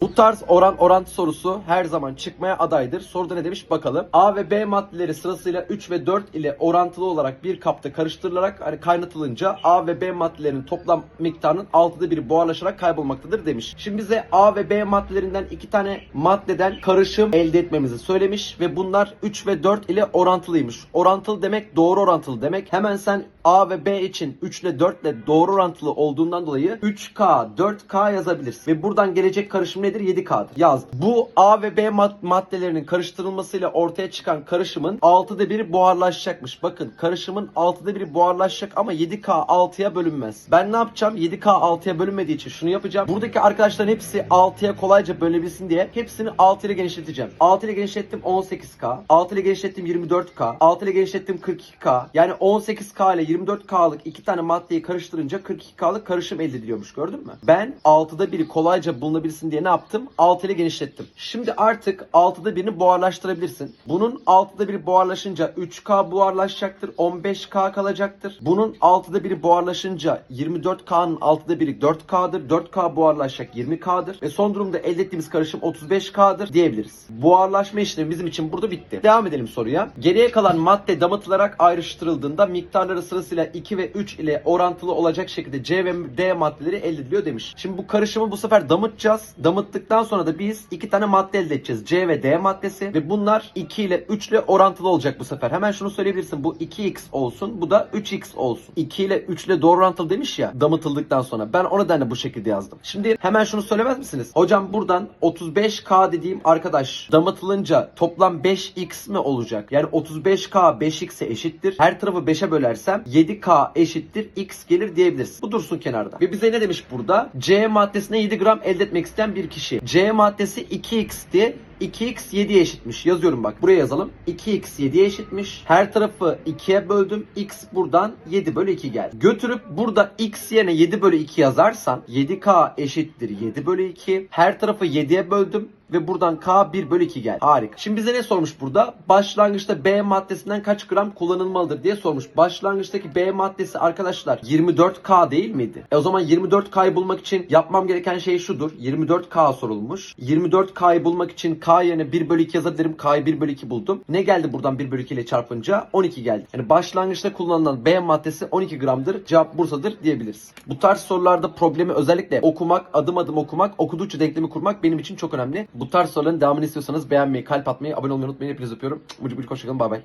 O Tarz oran orantı sorusu her zaman çıkmaya adaydır. Soruda ne demiş bakalım. A ve B maddeleri sırasıyla 3 ve 4 ile orantılı olarak bir kapta karıştırılarak hani kaynatılınca A ve B maddelerinin toplam miktarının 6'da biri buharlaşarak kaybolmaktadır demiş. Şimdi bize A ve B maddelerinden iki tane maddeden karışım elde etmemizi söylemiş ve bunlar 3 ve 4 ile orantılıymış. Orantılı demek doğru orantılı demek. Hemen sen A ve B için 3 ile 4 ile doğru orantılı olduğundan dolayı 3K, 4K yazabilirsin. Ve buradan gelecek karışım nedir? 7K'dır. Yaz. Bu A ve B mad- maddelerinin karıştırılmasıyla ortaya çıkan karışımın 6'da 1'i buharlaşacakmış. Bakın karışımın 6'da 1'i buharlaşacak ama 7K 6'ya bölünmez. Ben ne yapacağım? 7K 6'ya bölünmediği için şunu yapacağım. Buradaki arkadaşların hepsi 6'ya kolayca bölebilsin diye hepsini 6 ile genişleteceğim. 6 ile genişlettim 18K. 6 ile genişlettim 24K. 6 ile genişlettim 42K. Yani 18K ile 24K'lık iki tane maddeyi karıştırınca 42K'lık karışım elde ediliyormuş gördün mü? Ben 6'da 1'i kolayca bulunabilsin diye ne yaptım? 6 ile genişlettim. Şimdi artık 6'da 1'ini buharlaştırabilirsin. Bunun 6'da 1'i buharlaşınca 3K buharlaşacaktır. 15K kalacaktır. Bunun 6'da 1'i buharlaşınca 24K'nın 6'da 1'i 4K'dır. 4K buharlaşacak 20K'dır. Ve son durumda elde ettiğimiz karışım 35K'dır diyebiliriz. Buharlaşma işlemi bizim için burada bitti. Devam edelim soruya. Geriye kalan madde damıtılarak ayrıştırıldığında miktarları sırasıyla 2 ve 3 ile orantılı olacak şekilde C ve D maddeleri elde ediliyor demiş. Şimdi bu karışımı bu sefer damıtacağız. Damıttıktan sonra da biz iki tane madde elde edeceğiz. C ve D maddesi ve bunlar 2 ile 3 ile orantılı olacak bu sefer. Hemen şunu söyleyebilirsin. Bu 2x olsun. Bu da 3x olsun. 2 ile 3 ile doğru orantılı demiş ya damıtıldıktan sonra. Ben o nedenle bu şekilde yazdım. Şimdi hemen şunu söylemez misiniz? Hocam buradan 35k dediğim arkadaş damıtılınca toplam 5x mi olacak? Yani 35k 5x'e eşittir. Her tarafı 5'e bölersem 7k eşittir x gelir diyebiliriz. Bu dursun kenarda. Ve bize ne demiş burada? C maddesine 7 gram elde etmek isteyen bir kişi. C maddesi 2x'ti. 2x 7'ye eşitmiş. Yazıyorum bak. Buraya yazalım. 2x 7'ye eşitmiş. Her tarafı 2'ye böldüm. x buradan 7 bölü 2 geldi. Götürüp burada x yerine 7 bölü 2 yazarsan 7k eşittir 7 bölü 2. Her tarafı 7'ye böldüm ve buradan K 1 bölü 2 geldi. Harika. Şimdi bize ne sormuş burada? Başlangıçta B maddesinden kaç gram kullanılmalıdır diye sormuş. Başlangıçtaki B maddesi arkadaşlar 24K değil miydi? E o zaman 24K'yı bulmak için yapmam gereken şey şudur. 24K sorulmuş. 24K'yı bulmak için K yerine 1 bölü 2 yazabilirim. K'yı 1 bölü 2 buldum. Ne geldi buradan 1 bölü 2 ile çarpınca? 12 geldi. Yani başlangıçta kullanılan B maddesi 12 gramdır. Cevap Bursa'dır diyebiliriz. Bu tarz sorularda problemi özellikle okumak, adım adım okumak, okudukça denklemi kurmak benim için çok önemli. Bu tarz soruların devamını istiyorsanız beğenmeyi, kalp atmayı, abone olmayı unutmayın. Hepinizi öpüyorum. Mucuk mucuk hoşçakalın. Bay bay.